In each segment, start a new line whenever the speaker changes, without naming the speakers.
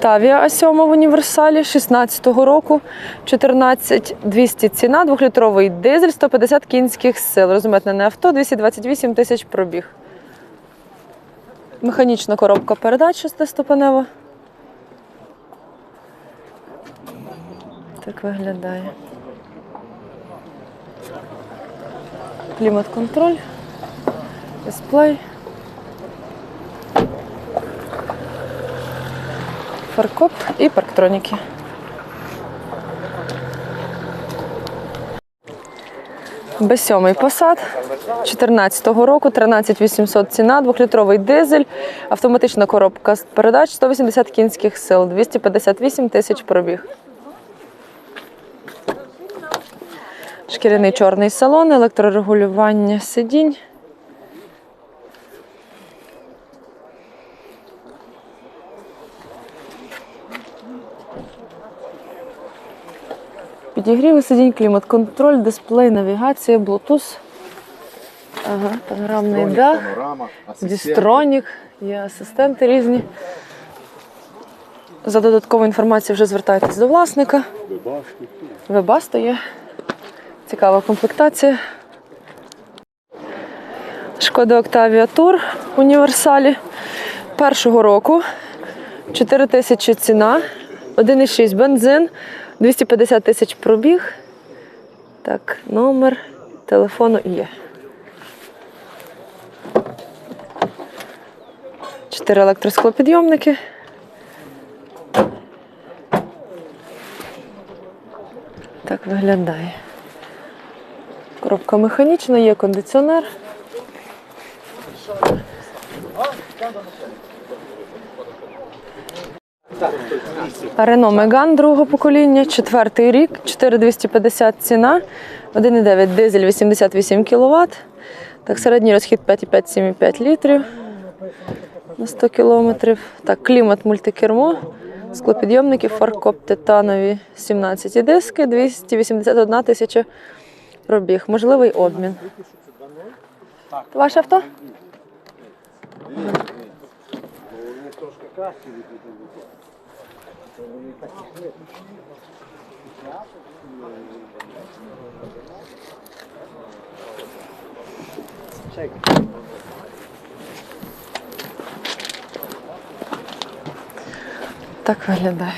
Октавія А7 в універсалі 16-го року, 14200 ціна, 2-літровий дизель, 150 кінських сил. Розумітне авто, 228 тисяч пробіг. Механічна коробка передач шестиступенева. Так виглядає. Клімат-контроль, дисплей. Фаркоп і парктроніки. Б7 посад 14-го року, 13800 ціна, 2-літровий дизель, автоматична коробка передач, 180 кінських сил, 258 тисяч пробіг. Шкіряний чорний салон, електрорегулювання сидінь. Підігріви сидінь, клімат-контроль, дисплей, навігація, Bluetooth. Ага, панорамний дах, дістронік, є асистенти різні. За додаткову інформацію вже звертайтесь до власника. Вебасто є. Цікава комплектація. Шкода Тур в універсалі. Першого року 4 тисячі ціна, 1,6 бензин, 250 тисяч пробіг. Так, номер телефону є. Чотири електросклопідйомники. Так виглядає. Коробка механічна, є кондиціонер. Рено Меган другого покоління, четвертий рік, 4250 ціна, 1,9 дизель, 88 кВт. Так, середній розхід 5,5-7,5 літрів на 100 кілометрів. Так, клімат мультикермо, склопідйомники, фаркоп титанові 17 диски, 281 тисяча пробіг. Можливий обмін. Ваше авто? Так виглядає.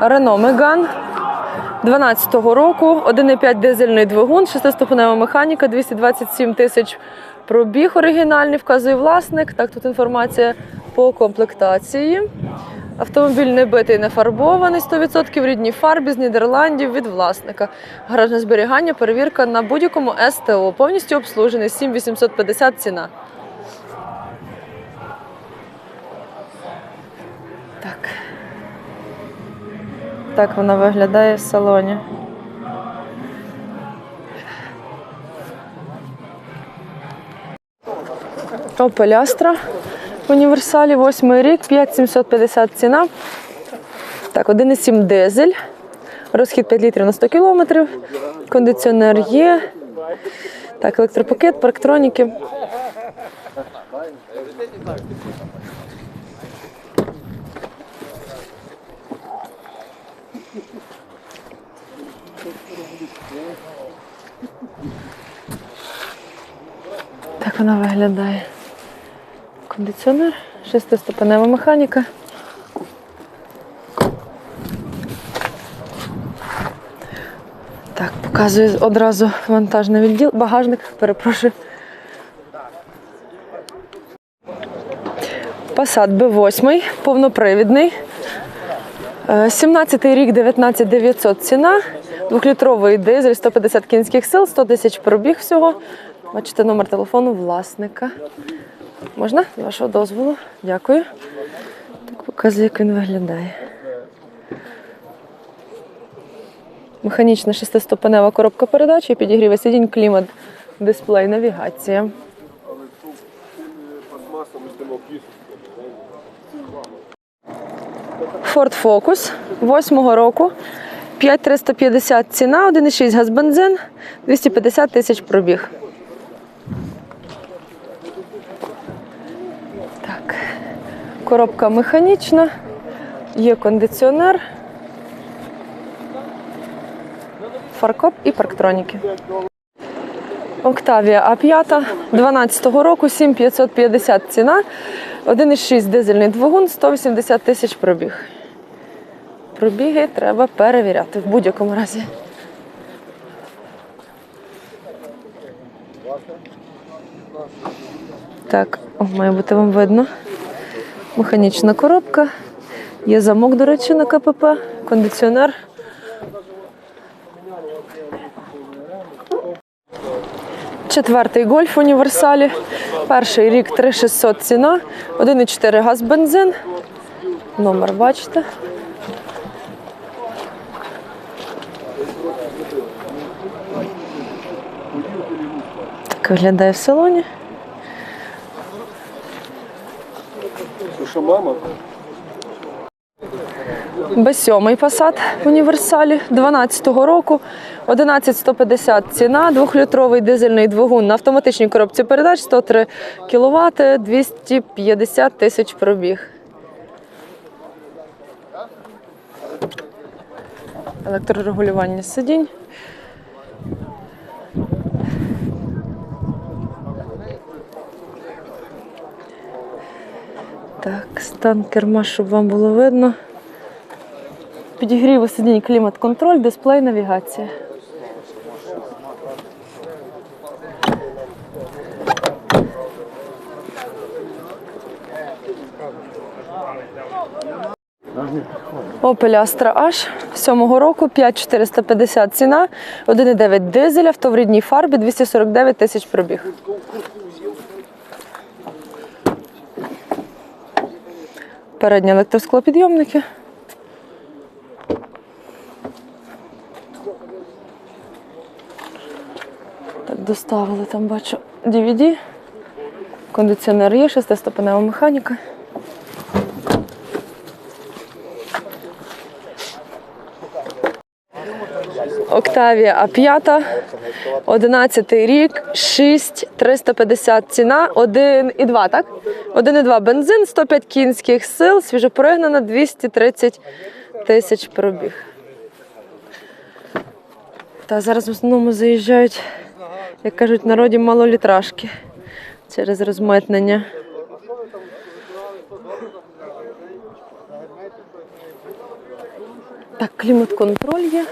Рено Меган 12-го року, 1,5 дизельний двигун, 6-ступенева механіка, 227 тисяч пробіг оригінальний, вказує власник. Так, тут інформація по комплектації. Автомобіль не битий, не фарбований, 100% в рідній фарбі з Нідерландів від власника. Гаражне зберігання, перевірка на будь-якому СТО. Повністю обслужений, 7850 ціна. Так. Так вона виглядає в салоні. Opel Astra в універсалі, восьмий рік, 5750 ціна. Так, 1,7 дизель. Розхід 5 літрів на 100 кілометрів. Кондиціонер є. Так, електропакет, парктроніки. Так вона виглядає. Кондиціонер, шестиступенева механіка. Так, показую одразу вантажний відділ, багажник, перепрошую. Passat B8, повнопривідний. Е, 17-й рік, 19900 ціна. Двохлітровий дизель, 150 кінських сил, 100 тисяч пробіг всього. Бачите номер телефону власника. Можна? З вашого дозволу. Дякую. Так показую, як він виглядає. Механічна шестиступенева коробка передач і підігріве сидінь, клімат, дисплей, навігація. Ford Focus 8 року. 5350 ціна, 1,6 газ бензин, 250 тисяч пробіг. Так. Коробка механічна, є кондиціонер, фаркоп і парктроніки. Октавія А5 12-го року, 7550 ціна, 1,6 дизельний двигун, 180 тисяч пробіг. Пробіги треба перевіряти в будь-якому разі. Так, о, має бути вам видно. Механічна коробка. Є замок, до речі, на КПП, кондиціонер. Четвертий гольф універсалі. Перший рік 3600 ціна, 1,4 газ бензин. Номер бачите. Так виглядає в салоні.
Що мама?
Б7 Passat в універсалі 12-го року, 11150 ціна, двохлітровий дизельний двигун на автоматичній коробці передач 103 кВт, 250 тисяч пробіг. Електрорегулювання сидінь. Так, стан керма, щоб вам було видно. Підігрів у сидінь клімат-контроль, дисплей, навігація. Opel Astra H 7 року, 5450 ціна, 1,9 дизель, авто в рідній фарбі, 249 тисяч пробіг. Передні електросклопідйомники. Так, доставили там, бачу, DVD. Кондиціонер є, шестиступенева механіка. Октавія А5, 11 рік, 6, 350 ціна, 1,2, так? 1,2 бензин, 105 кінських сил, свіжопоригнана, 230 тисяч пробіг. Та зараз в основному заїжджають, як кажуть, в народі малолітражки через розмитнення. Так, клімат-контроль є.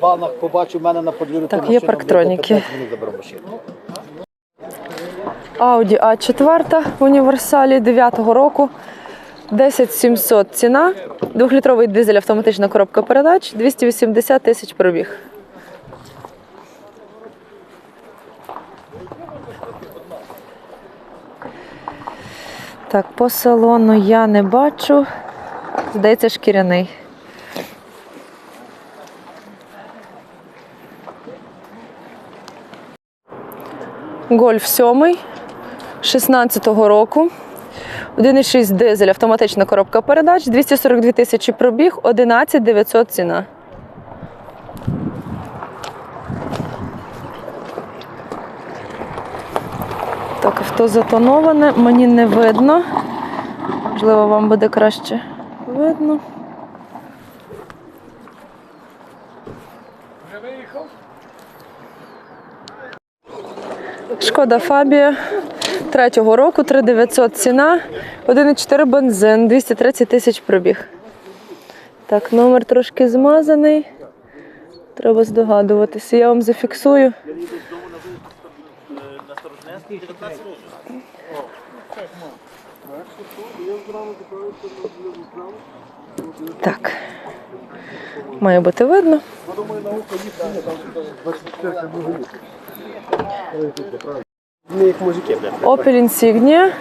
Банок побачив мене на подвір'ю.
Так, є парктроніки. Audi A4 в універсалі 9-го року. 10700 ціна. Двохлітровий дизель, автоматична коробка передач, 280 тисяч пробіг. Так, по салону я не бачу. Здається, шкіряний. Гольф 7 16-го року. 1,6 дизель, автоматична коробка передач, 242 тисячі пробіг, 11 900 ціна. Так, авто затоноване, мені не видно. Можливо, вам буде краще видно. Шкода Фабія третього року, 3900 ціна, 1,4 бензин, 230 тисяч пробіг. Так, номер трошки змазаний. Треба здогадуватися. Я вам зафіксую. Так. Має бути видно. Opel Insignia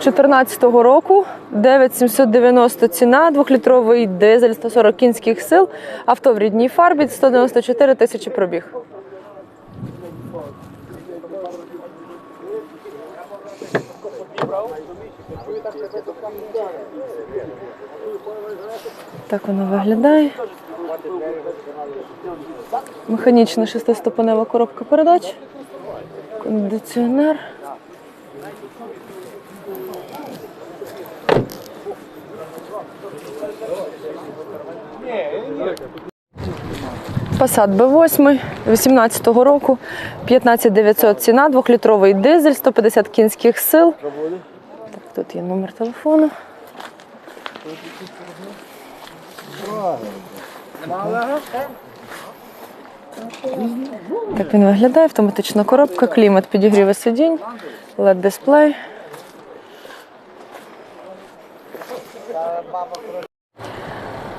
14-го року, 9790 ціна, двохлітровий дизель, 140 кінських сил, авто в рідній фарбі, 194 тисячі пробіг. Так воно виглядає. Механічна шестиступенева коробка передач. Кондиціонер. Passat B8 18-го року, 15900 ціна, 2-літровий дизель, 150 кінських сил. Так, тут є номер телефону. Так він виглядає, автоматична коробка, клімат, підігріви сидінь, led дисплей.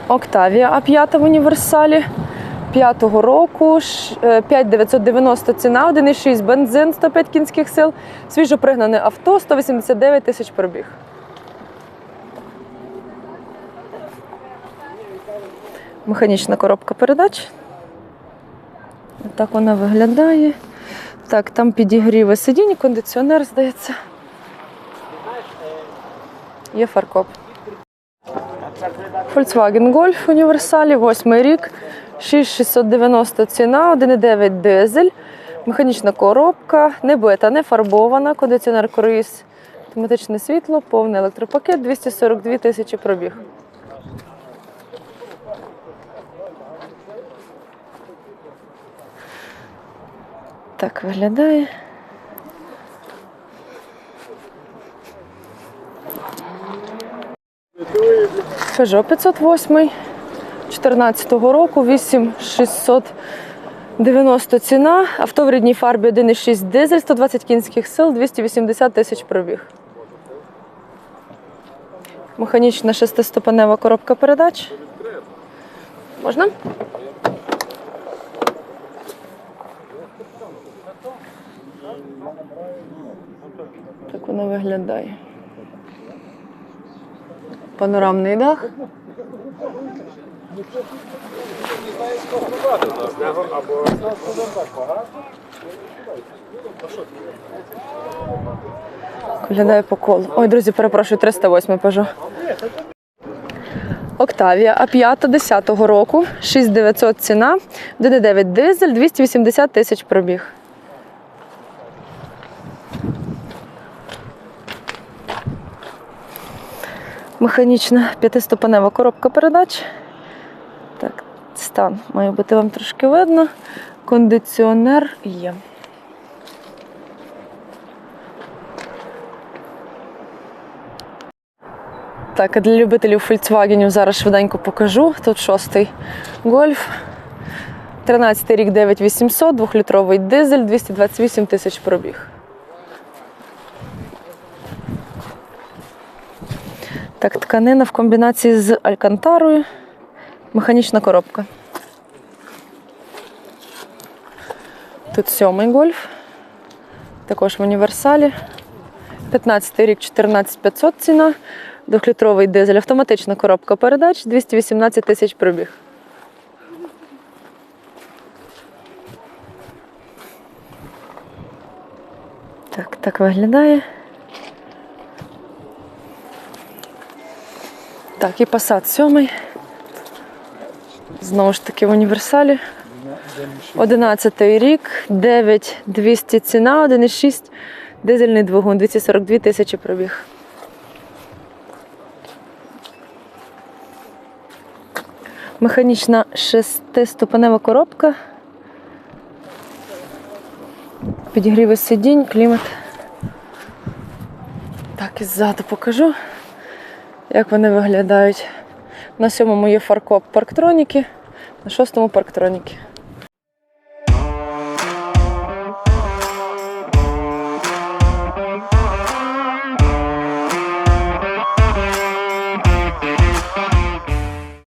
Октавія А5 в універсалі. 5-го року, е, 5990 ціна, 1,6 бензин, 105 кінських сил, свіжо пригнане авто, 189 тисяч пробіг. Механічна коробка передач. Так вона виглядає. Так, там підігріви сидінь, кондиціонер, здається. Є фаркоп. Volkswagen Golf універсалі, восьмий рік, 6690 ціна, 1,9 дизель, механічна коробка, не бита, не фарбована, кондиціонер круїз, автоматичне світло, повний електропакет, 242 тисячі пробіг. Так виглядає. Peugeot 508 14 року, 8690 ціна. Авто в рідній фарбі 1,6 дизель, 120 кінських сил, 280 тисяч пробіг. Механічна шестиступенева коробка передач. Можна? Вона виглядає. Панорамний дах. Виглядає по колу. Ой, друзі, перепрошую, 308 Peugeot. Октавія А5 10-го року, 6900 ціна, 1,9 дизель, 280 тисяч пробіг. Механічна п'ятиступенева коробка передач. Так, стан має бути вам трошки видно. Кондиціонер є. Так, а для любителів Volkswagen зараз швиденько покажу. Тут шостий гольф. 13 рік 9800, 2-літровий дизель, 228 тисяч пробіг. Так, тканина в комбінації з алькантарою. Механічна коробка. Тут сьомий гольф. Також в універсалі. 15 рік 14500 ціна. Двохлітровий дизель. Автоматична коробка передач, 218 тисяч пробіг. Так, так виглядає. Так, і Passat 7. Знову ж таки в універсалі. 11 рік, 9200 ціна, 1,6 дизельний двигун, 242 тисячі пробіг. Механічна шестиступенева коробка. Підігріви сидінь, клімат. Так, і ззаду покажу, як вони виглядають. На сьомому є фаркоп парктроніки, на шостому парктроніки.